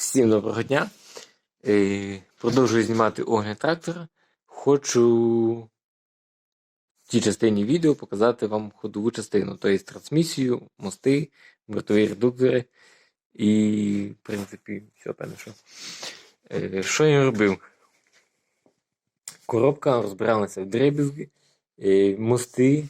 Всім доброго дня. Е, Продовжую знімати огляд трактора. Хочу в тій частині відео показати вам ходову частину, тобто трансмісію, мости, бортові редуктори і, в принципі, все певне, що. Е, Що я робив? Коробка розбиралася в дребізги, е, мости,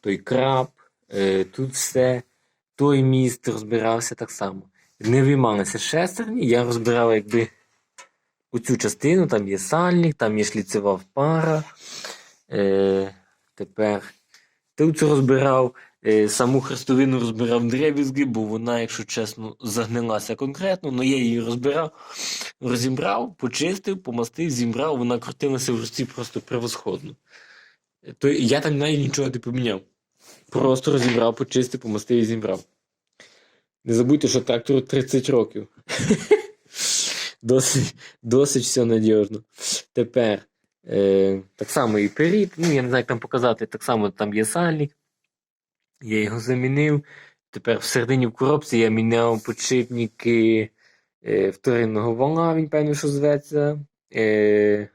той краб, тут все, той міст розбирався так само. Не виймалися шестерні, я розбирав якби оцю частину, там є сальник, там є шліцева пара. Е, тепер тут розбирав, е, саму хрестовину розбирав дребізги, бо вона, якщо чесно, загнилася конкретно, але я її розбирав, розібрав, почистив, помастив, зібрав, вона крутилася в рості просто превосходно. То я там навіть нічого не поміняв. Просто розібрав, почистив, помастив і зібрав. Не забудьте, що трактору 30 років. досить, досить все надіжно. Тепер е, так само і перід. Ну, я не знаю, як там показати, так само там є сальник. Я його замінив. Тепер всередині в коробці я міняв подшипники е, вторинного вала, він певно, що зветься. Е,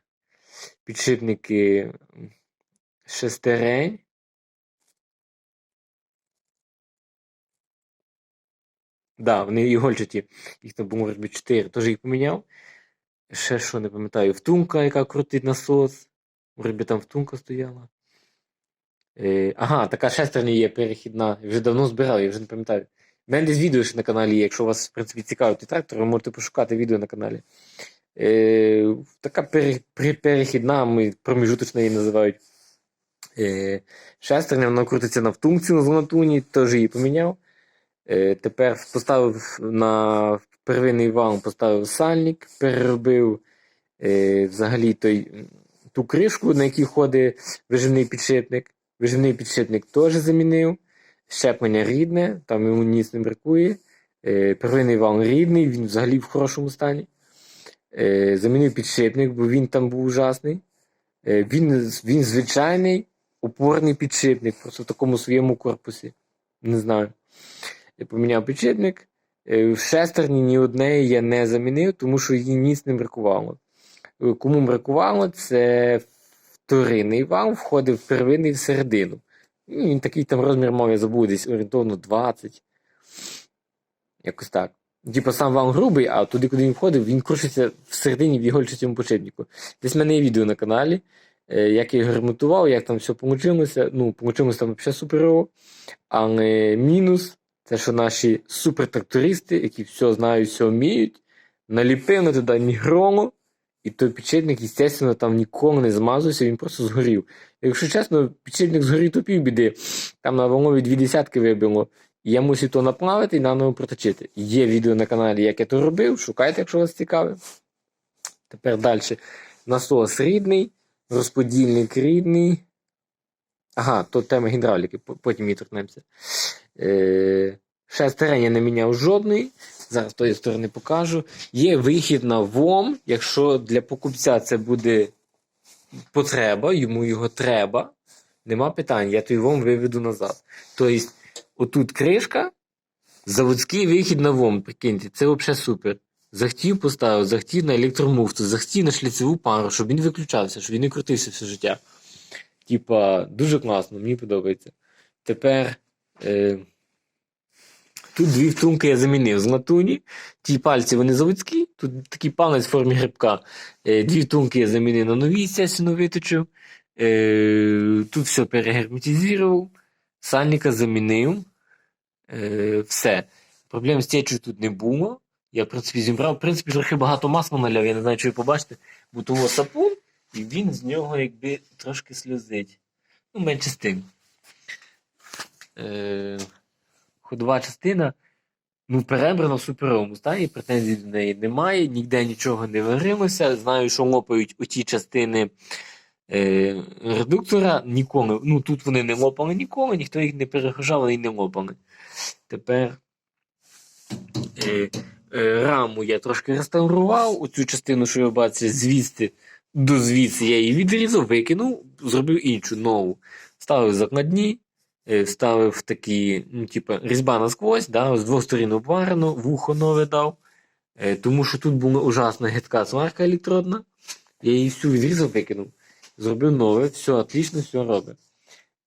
підшипники шестерень. Да, вони ігольчаті, їх там було може бути 4, теж їх поміняв. Ще що не пам'ятаю, втунка, яка крутить насос. Вроді там втунка стояла. Е, ага, така шестерня є перехідна. Вже давно збирав, я вже не пам'ятаю. У мене десь відео ще на каналі є. Якщо вас, в принципі, цікавить трактор, ви можете пошукати відео на каналі. Е, така пере, пере- перехідна, ми проміжуточна її називають. Е, шестерня, вона крутиться на втунці на зонатуні, теж її поміняв. Е, тепер поставив на первинний вал, поставив сальник, переробив е, взагалі той, ту кришку, на якій ходить виживний підшипник. Виживний підшипник теж замінив. Щеплення рідне, там йому ніц не бракує. Е, первинний вал рідний, він взагалі в хорошому стані. Замінив підшипник, бо він там був ужасний. Він, він звичайний опорний підшипник, просто в такому своєму корпусі. Не знаю. Я поміняв підшипник. Е, В шестерні ні однієї я не замінив, тому що їй ніц не бракувало. Е, Кому бракувало, це вторинний вал входив в первинний всередину. Ну, Він такий там розмір мав, я забув, десь орієнтовно 20. Якось так. Типа сам вал грубий, а туди, куди він входив, він крушиться всередині в його ігольчатому подшипнику. Десь в мене є відео на каналі, е, як я його ремонтував, як там все получилося. Ну, получилося там взагалі суперово. Але мінус це що наші супертрактористи, які все знають, все вміють, наліпили туди нігролу, і той підшипник, звісно, там ніколи не змазався, він просто згорів. Якщо чесно, підшипник згорів то півбіди, там на волнові дві десятки вибило. Я мусив то наплавити і наново проточити. Є відео на каналі, як я то робив, шукайте, якщо вас цікавить. Тепер далі. Насос рідний, розподільник рідний. Ага, то тема гідравліки, потім її торкнемося. Шестерень я не міняв жодної. Зараз з тої сторони покажу. Є вихід на ВОМ, якщо для покупця це буде потреба, йому його треба. Нема питань, я той ВОМ виведу назад. Тобто, отут кришка, заводський вихід на ВОМ, прикиньте, це взагалі супер. Захотів поставив, захотів на електромуфту, захотів на шліцеву пару, щоб він виключався, щоб він не крутився все життя. Типа, дуже класно, мені подобається. Тепер тут дві втунки я замінив з латуні. Ті пальці вони заводські, тут такий палець в формі грибка. Е, дві втунки я замінив на нові, естественно, виточив. Е, тут все перегерметизував. Сальника замінив. Е, все. Проблем з течою тут не було. Я, в принципі, зібрав. В принципі, трохи багато масла наляв, я не знаю, чи ви побачите. Бо сапун, і він з нього якби трошки сльозить. Ну, менше з тим. Е, ходова частина. Ну, перебрана в суперовому стані, претензій до неї немає, ніде нічого не варилося. Знаю, що лопають оті частини е, редуктора ніколи. Ну, тут вони не лопали ніколи, ніхто їх не перегружав, й не лопали. Тепер е, е, раму я трошки реставрував. Оцю частину, що ви бачите, звідси до звідси я її відрізав, викинув, зробив іншу нову. Ставив закладні, вставив такі, ну, типу, різьба насквозь, да, з двох сторін обварено, вухо нове дав. Е, тому що тут була ужасна гидка сварка електродна. Я її всю відрізав, викинув. Зробив нове, все отлично, все робить.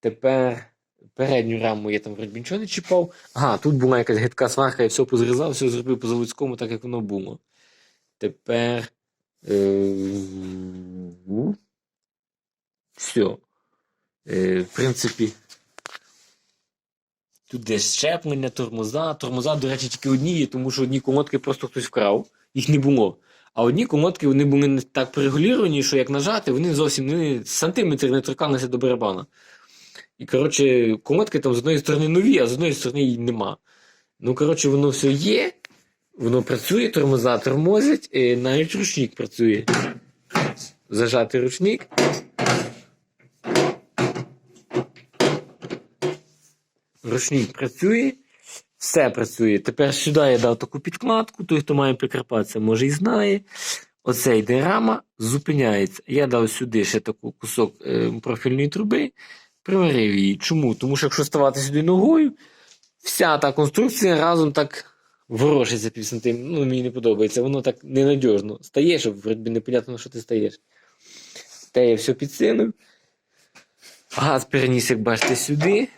Тепер передню раму я там вроді нічого не чіпав. Ага, тут була якась гидка сварка, я все позрізав, все зробив по заводському, так як воно було. Тепер. Е, все. Е, в принципі. Тут десь щеплення, тормоза. Тормоза, до речі, тільки одні є, тому що одні колодки просто хтось вкрав, їх не було. А одні колодки вони були не так порегуліровані, що як нажати, вони зовсім вони сантиметр не торкалися до барабана. І, коротше, колодки там з одної сторони нові, а з одної сторони її нема. Ну, коротше, воно все є, воно працює, тормоза тормозять, і навіть ручник працює. Зажати ручник. Ручник працює, все працює. Тепер сюди я дав таку підкладку, той, хто має прикарпатися, може і знає. Оце йде рама, зупиняється. Я дав сюди ще таку кусок е, профільної труби, приварив її. Чому? Тому що якщо ставати сюди ногою, вся та конструкція разом так ворожиться пів сантиметра. Ну, мені не подобається, воно так ненадіжно. Стаєш, вроді непонятно, що ти стаєш. Те я все підсилив. Газ переніс, як бачите, сюди.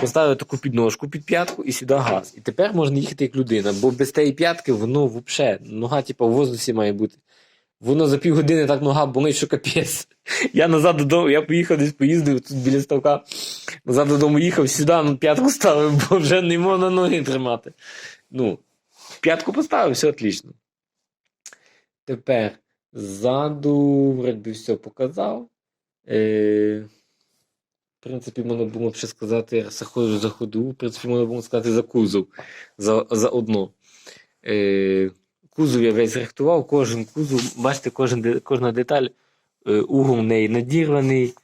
Поставив таку підножку під п'ятку і сюди газ. І тепер можна їхати як людина, бо без тієї п'ятки воно взагалі, нога, типу, в воздусі має бути. Воно за півгодини так нога болить, що капець. Я назад додому, я поїхав десь поїздив тут біля ставка. Назад додому їхав, сюди ну, п'ятку ставив, бо вже не можна ноги тримати. Ну, п'ятку поставив, все отлично. Тепер ззаду, вроді все показав. Е... В принципі, можна було б ще сказати за ходу, за ходу. В принципі, можна було сказати за кузов за, за одно. Е, кузов я весь рихтував, кожен кузов, бачите, кожен, кожна деталь, е, угол в неї надірваний.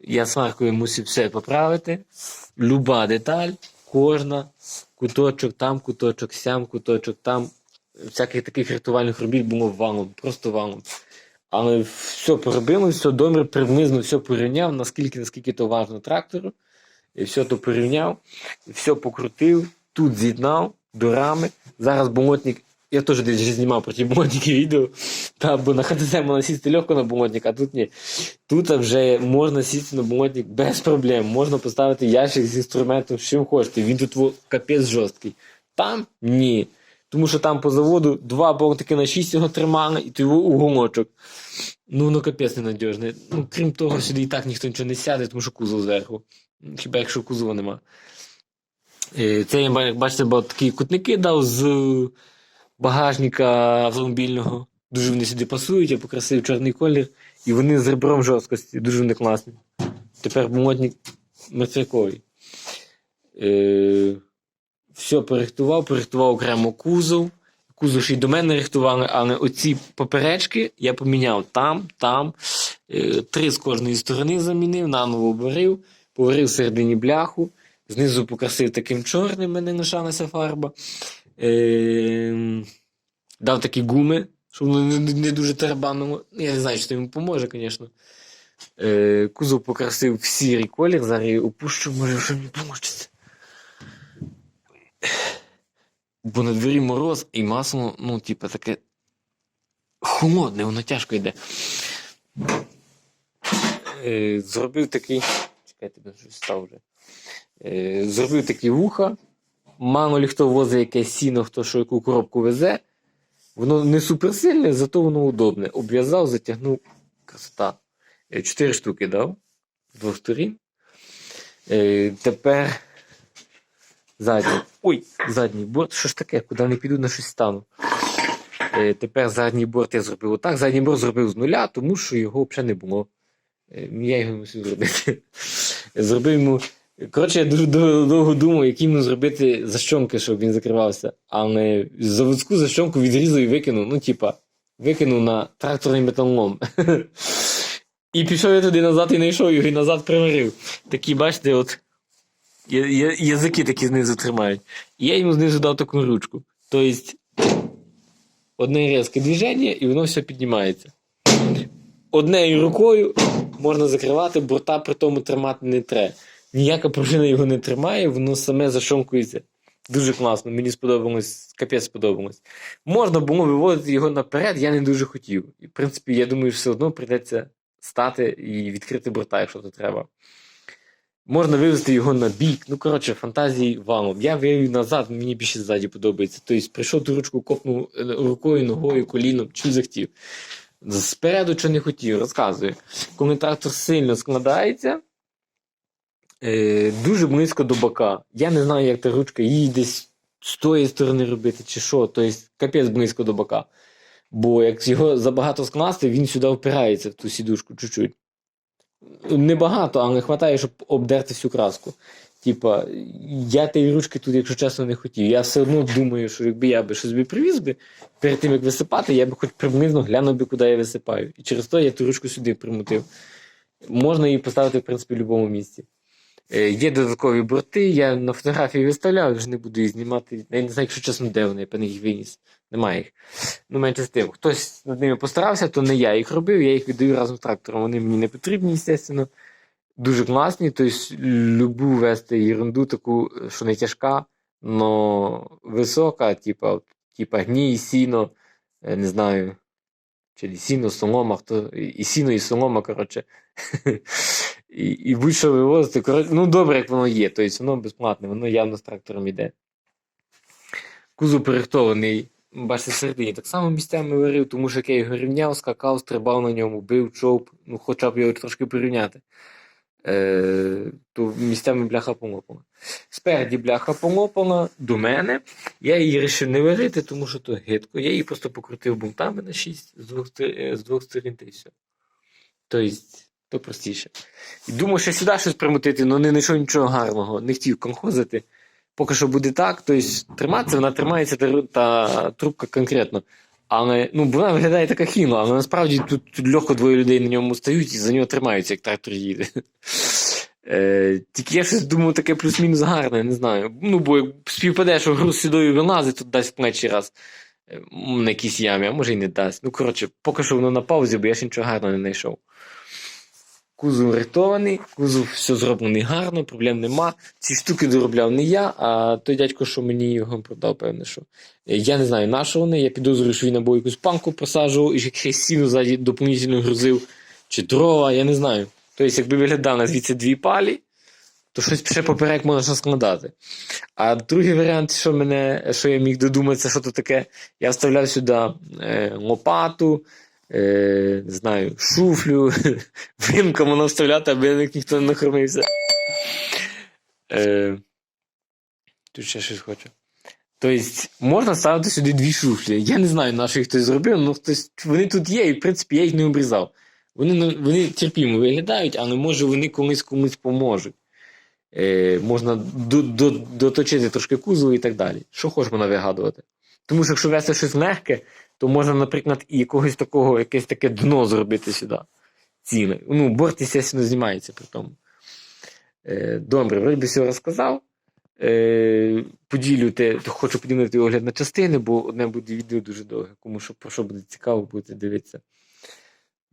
Я сваркою мусив все поправити. Люба деталь, кожна, куточок там, куточок сям, куточок там. Всяких таких рятувальних робіт було валом, просто валом. Але все поробили, все добре, приблизно все порівняв, наскільки, наскільки то важно трактору. І все то порівняв, все покрутив, тут з'єднав до рами. Зараз болотник, я теж десь знімав про ті болотники відео, та, бо на ХТЗ можна сісти легко на болотник, а тут ні. Тут вже можна сісти на болотник без проблем. Можна поставити ящик з інструментом, з чим хочете. Він тут капець жорсткий. Там ні. Тому що там по заводу два болтики на 6 його тримали, і той уголочок. Ну, ну капець ненадіжний. Ну, крім того, сюди і так ніхто нічого не сяде, тому що кузов зверху. Хіба якщо кузова нема. Е, Це як бачите, бо такі кутники дав з багажника автомобільного. Дуже вони сюди пасують, я покрасив чорний колір, і вони з ребром жорсткості, дуже вони класні. Тепер бумотник мертвяковий. Все порихтував, порихтував окремо кузов. Кузов ще й до мене рихтували, але оці поперечки я поміняв там, там. Е, Три з кожної сторони замінив, наново обварив, поварив всередині бляху, знизу покрасив таким чорним, мене лишалася фарба. Е, дав такі гуми, щоб воно не, дуже тарабанило. Я не знаю, чи це йому поможе, звісно. Е, кузов покрасив в сірий колір, зараз я опущу, може, що мені поможе. Бо на дворі мороз і масло, ну, типу, таке холодне, воно тяжко йде. Е, зробив такий. Чекайте, щось став вже. Е, зробив такі вуха. Мало лі хто возить якесь сіно, хто що яку коробку везе. Воно не суперсильне, зато воно удобне. Обв'язав, затягнув. Красота. Е, Чотири штуки дав з двох сторін. Тепер задній. Ой, задній борт. Що ж таке? Куди не піду, на щось стану. Е, тепер задній борт я зробив отак. Задній борт зробив з нуля, тому що його взагалі не було. Е, я його мусив зробити. Зробив йому. Коротше, я дуже довго думав, які йому зробити защонки, щоб він закривався. Але заводську защонку відрізав і викинув. Ну, типа, викинув на тракторний металолом. І пішов я туди назад і знайшов його і назад приварив. Такі, бачите, от я- я- язики такі знизу тримають. І я йому знизу дав таку ручку. Тобто, одне різке движення, і воно все піднімається. Однею рукою можна закривати, борта при тому тримати не треба. Ніяка пружина його не тримає, воно саме зашомкується. Дуже класно, мені сподобалось, капець сподобалось. Можна було виводити його наперед, я не дуже хотів. І, в принципі, я думаю, все одно прийдеться стати і відкрити борта, якщо то треба. Можна вивести його на бік. Ну, коротше, фантазії валом. Я вивів назад, мені більше ззаді подобається. Тобто прийшов ту ручку, копнув е, рукою, ногою, коліном, чим захотів. Спереду що не хотів, розказую. Коли трактор сильно складається, е, дуже близько до бока. Я не знаю, як та ручка її десь з тої сторони робити, чи що. Тобто, капець близько до бока. Бо як його забагато скласти, він сюди впирається в ту сідушку чуть-чуть. Небагато, але не вистачає, щоб обдерти всю краску. Типа, я тієї ручки тут, якщо чесно, не хотів. Я все одно думаю, що якби я би щось привіз би, перед тим як висипати, я би хоч приблизно глянув би, куди я висипаю. І через то я ту ручку сюди примутив. Можна її поставити, в принципі, в будь-якому місці. Е, Є додаткові борти, я на фотографії виставляв, вже не буду їх знімати. Я не знаю, якщо чесно, де вони, я певно їх виніс. Немає їх. Ну, менше з тим. Хтось над ними постарався, то не я їх робив, я їх віддаю разом з трактором. Вони мені не потрібні, звісно. Дуже класні. Тобто, любу вести ерунду таку, що не тяжка, но висока, типа, типа гній, сіно, е, не знаю. Чи сіно, солома, хто. І сіно, і солома, коротше. І, і будь-що вивозити. Коротше, ну, добре, як воно є. Тобто воно безплатне, воно явно з трактором йде. Кузов перехтований. Бачите, всередині так само місцями варив, тому що як я його рівняв, скакав, стрибав на ньому, бив, чоп, ну хоча б його трошки порівняти. Е, то місцями бляха полопана. Спереді бляха полопана до мене. Я її вирішив не варити, тому що то гидко. Я її просто покрутив бунтами на 6 з двох, з двох сторін та все. Тобто, то простіше. І думав, що сюди щось примутити, але не знайшов нічого гарного, не хотів конхозити. Поки що буде так, тобто триматися, вона тримається та, та трубка конкретно. Але ну, вона виглядає така хіно, але насправді тут, тут легко двоє людей на ньому стають і за нього тримаються, як трактор їде. Е, тільки я щось думаю, таке плюс-мінус гарне, не знаю. Ну, бо як співпаде, що груз сюди вилазить, тут дасть в плечі раз на якійсь ямі, а може й не дасть. Ну, коротше, поки що воно на паузі, бо я ще нічого гарного не знайшов. Кузов рихтований, кузов все зроблений гарно, проблем нема. Ці штуки доробляв не я, а той дядько, що мені його продав, певне, що. Е, Я не знаю, на що вони. Я підозрюю, що він або якусь панку просаджував і ще сіну ззаді доповнительно грузив, чи дрова, я не знаю. Тобто, якби виглядав на звідси дві палі, то щось ще поперек можна складати. А другий варіант, що мене, що я міг додуматися, що то таке, я вставляв сюди е, лопату, е, не знаю, шуфлю, вимка воно вставляти, аби них ніхто не нахромився. Е, тут ще щось хочу. Тобто, можна ставити сюди дві шуфлі. Я не знаю, на що їх хтось зробив, але хтось, вони тут є, і в принципі я їх не обрізав. Вони, вони терпімо виглядають, але може вони комусь комусь поможуть. Е, можна до, до, доточити трошки кузову і так далі. Що хочеш вона вигадувати. Тому що якщо вести щось легке, то можна, наприклад, і якогось такого, якесь таке дно зробити сюди. Ціле. Ну, борт, звісно, знімається при тому. Е, добре, вроді все розказав. Е, поділю те, хочу поділити огляд на частини, бо одне буде відео дуже довге. Кому що, про що буде цікаво, будете дивитися.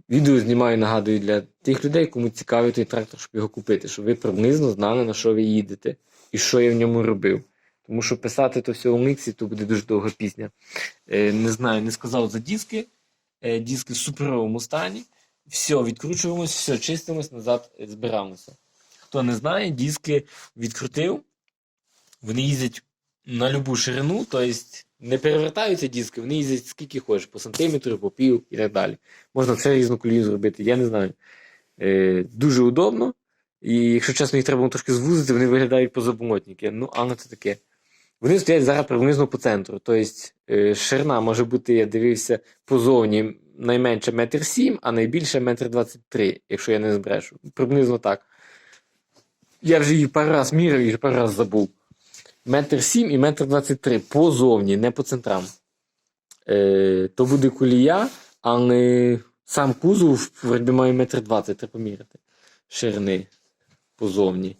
Відео знімаю, нагадую, для тих людей, кому цікавий той трактор, щоб його купити, щоб ви приблизно знали, на що ви їдете і що я в ньому робив. Тому що писати то все у міксі, то буде дуже довга пісня. Е, не знаю, не сказав за диски. Е, диски в суперовому стані. Все, відкручуємось, все, чистимось, назад е, збираємося. Хто не знає, диски відкрутив. Вони їздять на любу ширину, тобто не перевертаються диски, вони їздять скільки хочеш, по сантиметру, по пів і так далі. Можна все різну колію зробити, я не знаю. Дуже удобно. І якщо чесно, їх треба трошки звузити, вони виглядають позаболотники. Ну, але це таке. Вони стоять зараз приблизно по центру. Тобто е, ширина може бути, я дивився, позовні найменше метр сім, а найбільше метр двадцять три, якщо я не збрешу. Приблизно так. Я вже її пару раз міряв і пару раз забув. Метр сім і метр двадцять три позовні, не по центрам. Е, то буде колія, але сам кузов вроді має метр двадцять, треба поміряти. Ширини позовні.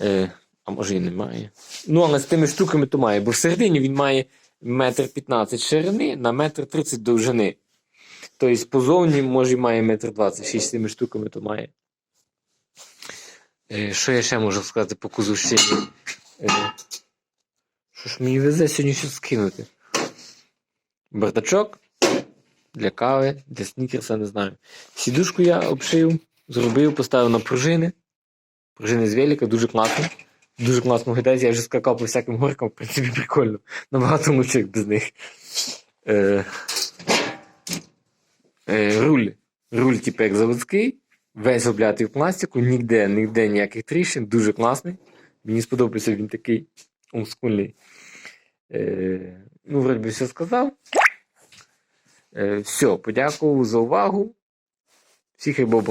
Е, а може і немає. Ну, але з тими штуками то має, бо всередині він має метр 15 ширини на метр 30 довжини. Тобто позовні, може, і має метр 26 з цими штуками то має. Е, що я ще можу сказати по кузовщині? Е, Що ж мені везе сьогодні щось скинути? Бардачок для кави, для снікерса, не знаю. Сідушку я обшив, зробив, поставив на пружини. Пружини з велика, дуже класно. Дуже класно виглядає. Я вже скакав по всяким горкам, в принципі, прикольно. Набагато лучше, без них. Е, е, руль. Руль, типу, як заводський. Весь облятий в пластику, ніде, ніде ніяких тріщин, дуже класний. Мені сподобався він такий олдскульний. Е, ну, вроді би, все сказав. Е, все, подякував за увагу. Всіх і Бог.